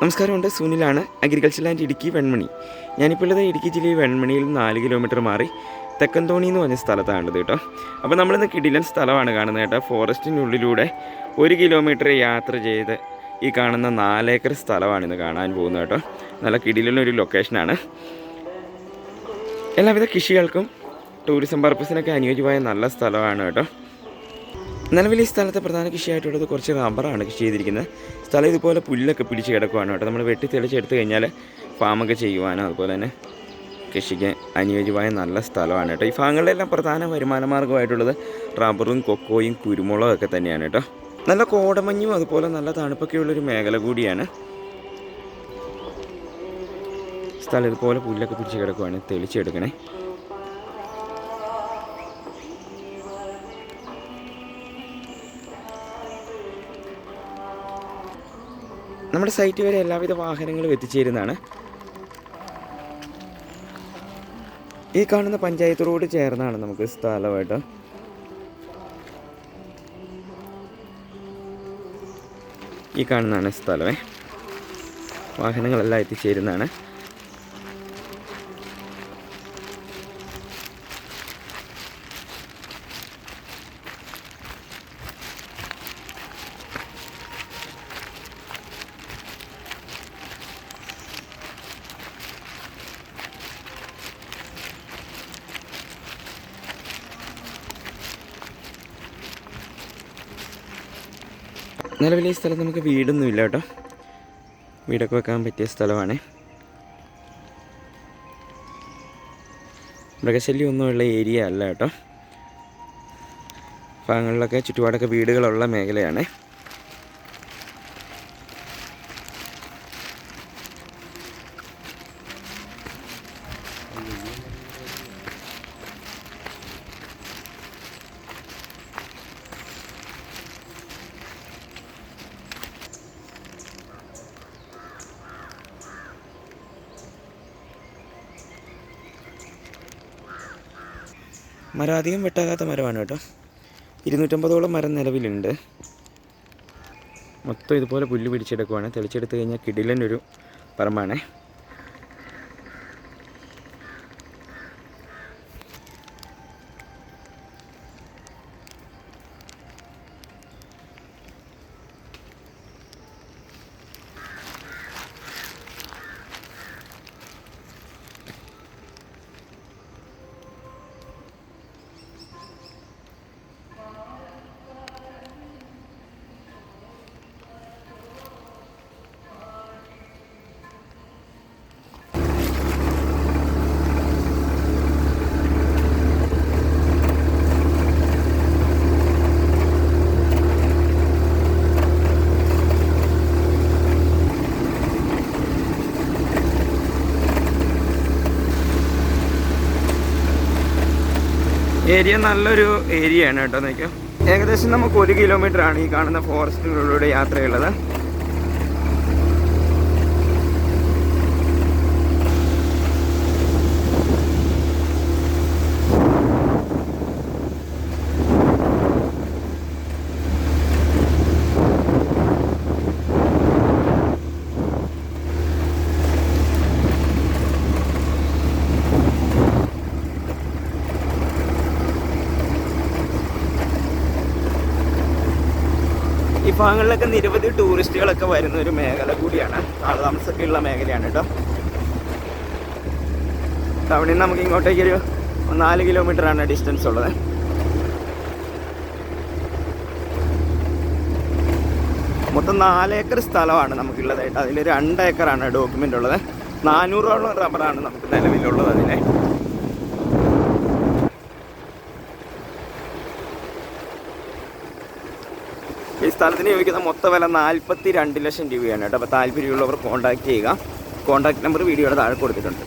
നമസ്കാരമുണ്ട്. സുനിലാണ് agriculture land Idukki Venmani. ഞാനിപ്പോൾ ഉള്ളത് ഇടുക്കി ജില്ലയിൽ വെൺമണിയിൽ നാല് കിലോമീറ്റർ മാറി തെക്കന്തോണി എന്ന് പറഞ്ഞ സ്ഥലത്താണുള്ളത് കേട്ടോ. അപ്പോൾ നമ്മളിന്ന് കിടിലൻ സ്ഥലമാണ് കാണുന്നത് കേട്ടോ. ഫോറസ്റ്റിനുള്ളിലൂടെ ഒരു കിലോമീറ്റർ യാത്ര ചെയ്ത് ഈ കാണുന്ന നാലേക്കർ സ്ഥലമാണ് ഇന്ന് കാണാൻ പോകുന്നത് കേട്ടോ. നല്ല കിടിലൊരു ലൊക്കേഷനാണ് എല്ലാവിധ കൃഷികൾക്കും ടൂറിസം പർപ്പസിനൊക്കെ അനുയോജ്യമായ നല്ല സ്ഥലമാണ് കേട്ടോ. നിലവിൽ ഈ സ്ഥലത്തെ പ്രധാന കൃഷിയായിട്ടുള്ളത് കുറച്ച് റബ്ബറാണ് കൃഷി ചെയ്തിരിക്കുന്നത്. സ്ഥലം ഇതുപോലെ പുല്ലൊക്കെ പിടിച്ച് കിടക്കുവാണ് കേട്ടോ. നമ്മൾ വെട്ടി തെളിച്ചെടുത്ത് കഴിഞ്ഞാൽ ഫാമൊക്കെ ചെയ്യുവാനോ അതുപോലെ തന്നെ കൃഷിക്ക് അനുയോജ്യമായ നല്ല സ്ഥലമാണ് കേട്ടോ. ഈ ഭാഗങ്ങളിലെല്ലാം പ്രധാന വരുമാന മാർഗമായിട്ടുള്ളത് റബ്ബറും കൊക്കോയും കുരുമുളകും ഒക്കെ തന്നെയാണ് കേട്ടോ. നല്ല കോടമഞ്ഞും അതുപോലെ നല്ല തണുപ്പൊക്കെയുള്ളൊരു മേഖല കൂടിയാണ്. സ്ഥലം ഇതുപോലെ പുല്ലൊക്കെ പിടിച്ച് കിടക്കുവാണ് തെളിച്ചെടുക്കണേ നമ്മുടെ സൈറ്റ് വരെ എല്ലാവിധ വാഹനങ്ങളും എത്തിച്ചേരുന്നതാണ്. ഈ കാണുന്ന പഞ്ചായത്ത് റോഡ് ചേർന്നാണ് നമുക്ക് സ്ഥലമായിട്ട്. ഈ കാണുന്നതാണ് സ്ഥലമേ. വാഹനങ്ങളെല്ലാം എത്തിച്ചേരുന്നതാണ്. നിലവിൽ ഈ സ്ഥലത്ത് നമുക്ക് വീടൊന്നുമില്ല കേട്ടോ. വീടൊക്കെ വെക്കാൻ പറ്റിയ സ്ഥലമാണ്. മൃഗശല്യം ഒന്നുമുള്ള ഏരിയ അല്ല കേട്ടോ. ഭാഗങ്ങളിലൊക്കെ ചുറ്റുപാടൊക്കെ വീടുകളുള്ള മേഖലയാണ്. മരം അധികം വെട്ടാകാത്ത മരമാണ് കേട്ടോ. ഇരുന്നൂറ്റമ്പതോളം മരം നിലവിലുണ്ട്. മൊത്തം ഇതുപോലെ പുല്ല് പിടിച്ചെടുക്കുവാണ്. തെളിച്ചെടുത്ത് കഴിഞ്ഞാൽ ഒരു പറമ്പാണേ. ഏരിയ നല്ലൊരു ഏരിയയാണ് കേട്ടോ നോക്കിയോ. ഏകദേശം നമുക്ക് ഒരു കിലോമീറ്റർ ആണ് ഈ കാണുന്ന ഫോറസ്റ്റിനുള്ളിലൂടെ യാത്രയുള്ളത്. ഭാഗങ്ങളിലൊക്കെ നിരവധി ടൂറിസ്റ്റുകളൊക്കെ വരുന്ന ഒരു മേഖല കൂടിയാണ്. ആൾതാമസമൊക്കെ ഉള്ള മേഖലയാണ് കേട്ടോ. അവിടെ നിന്ന് നമുക്ക് ഇങ്ങോട്ടേക്ക് ഒരു നാല് കിലോമീറ്റർ ആണ് ഡിസ്റ്റൻസ് ഉള്ളത്. മൊത്തം നാല് ഏക്കർ സ്ഥലമാണ് നമുക്കുള്ളതായിട്ട് അതിൽ രണ്ട് ഏക്കറാണ് ഡോക്യുമെന്റ് ഉള്ളത്. നാനൂറോളം റബ്ബറാണ് നമുക്ക് നിലവിലുള്ളത് അതിനെ സ്ഥലത്തിന് ചോദിക്കുന്ന മൊത്ത വില നാൽപ്പത്തി രണ്ട് ലക്ഷം രൂപയാണ് കേട്ടോ. അപ്പോൾ താല്പര്യമുള്ളവർ കോൺടാക്ട് ചെയ്യുക. കോൺടാക്ട് നമ്പർ വീഡിയോയുടെ താഴെ കൊടുത്തിട്ടുണ്ട്.